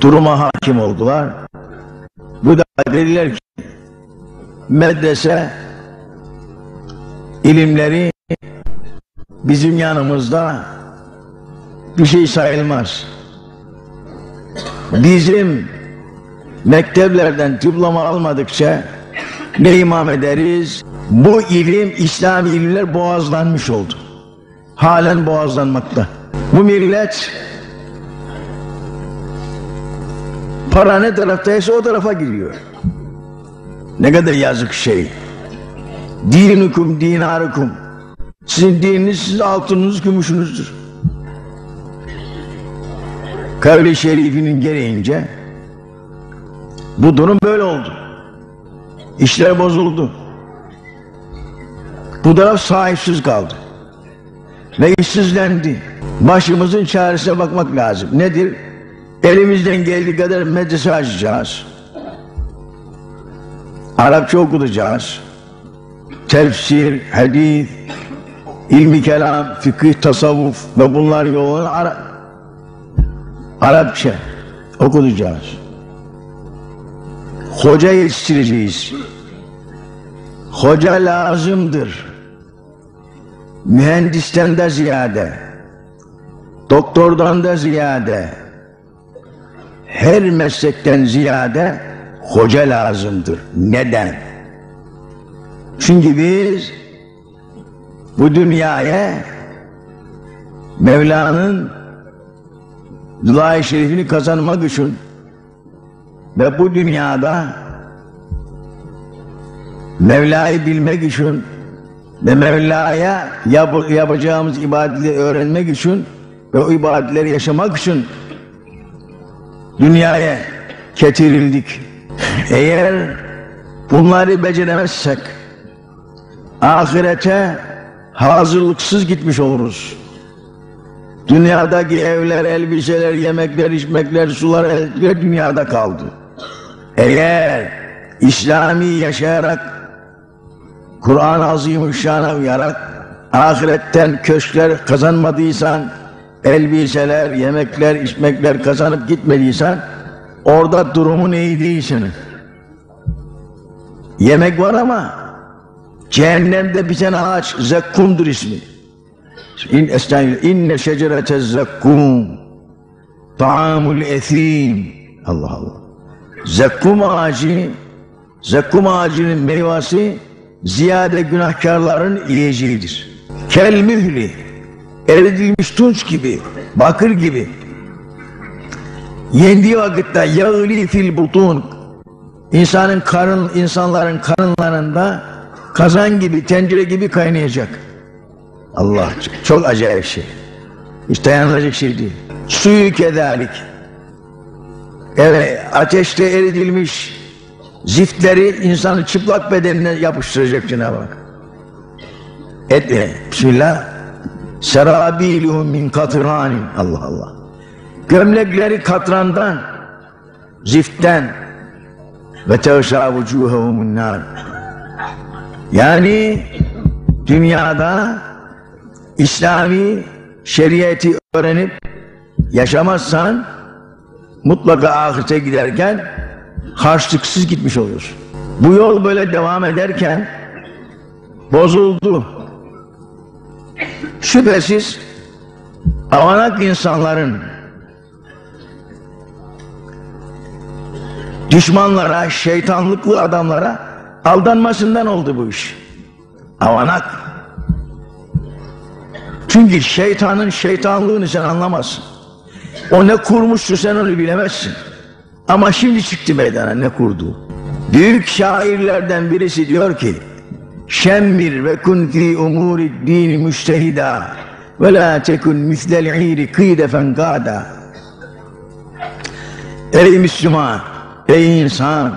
duruma hakim oldular. Bu da dediler ki medrese ilimleri bizim yanımızda bir şey sayılmaz. Bizim mekteplerden diploma almadıkça ne imam ederiz? Bu ilim, İslami ilimler boğazlanmış oldu. Halen boğazlanmakta. Bu millet para ne taraftaysa o tarafa gidiyor. Ne kadar yazık şey. Dinukum dinarukum. Sizin dininiz sizin altınınız gümüşünüzdür. Kavli şerifinin gereğince bu durum böyle oldu. İşler bozuldu. Bu taraf sahipsiz kaldı. Ve işsizlendi. Başımızın çaresine bakmak lazım. Nedir? Elimizden geldiği kadar medrese açacağız. Arapça okutacağız. Tefsir, hadis, ilmi kelam, fıkıh, tasavvuf ve bunlar yolunu Ara Arapça okutacağız. Hoca yetiştireceğiz. Hoca lazımdır. Mühendisten de ziyade, doktordan da ziyade, her meslekten ziyade hoca lazımdır. Neden? Çünkü biz bu dünyaya Mevla'nın Dua-i Şerifini kazanmak için ve bu dünyada Mevla'yı bilmek için ve Mevla'ya yap yapacağımız ibadetleri öğrenmek için ve o ibadetleri yaşamak için dünyaya getirildik. Eğer bunları beceremezsek ahirete hazırlıksız gitmiş oluruz. Dünyadaki evler, elbiseler, yemekler, içmekler, sular elbette dünyada kaldı. Eğer İslami yaşayarak Kur'an-ı Azimüşşan'a uyarak ahiretten köşkler kazanmadıysan, elbiseler, yemekler, içmekler kazanıp gitmediysen orada durumun iyi değil senin. Yemek var ama cehennemde bir tane ağaç zekkumdur ismi. İn estağfirullah. İnne şecerete zekkum taamul esim. Allah Allah. Zekkum ağacı zekkum ağacının meyvesi ziyade günahkarların yiyeceğidir. Kel mühli eridilmiş tunç gibi, bakır gibi yendiği vakitte yağli fil butun insanın karın insanların karınlarında kazan gibi, tencere gibi kaynayacak. Allah çok acayip şey. Hiç dayanılacak şey değil. Suyu kedalik. Evet, ateşte eridilmiş ziftleri insanın çıplak bedenine yapıştıracak Cenab-ı Hak. Et, Bismillah. Serabiluhum min katranin. Allah Allah. Gömlekleri katrandan, ziftten ve tevşâ vücûhehumun nar. Yani dünyada İslami şeriyeti öğrenip yaşamazsan mutlaka ahirete giderken harçlıksız gitmiş oluyorsun. Bu yol böyle devam ederken bozuldu. Şüphesiz avanak insanların düşmanlara, şeytanlıklı adamlara aldanmasından oldu bu iş. Avanak. Çünkü şeytanın şeytanlığını sen anlamazsın. O ne kurmuştu sen onu bilemezsin. Ama şimdi çıktı meydana ne kurdu. Büyük şairlerden birisi diyor ki شمر وكن في أمور الدين مجتهدا ولا تكن مثل العير قيد فانقادا. أي مسلمان أي إنسان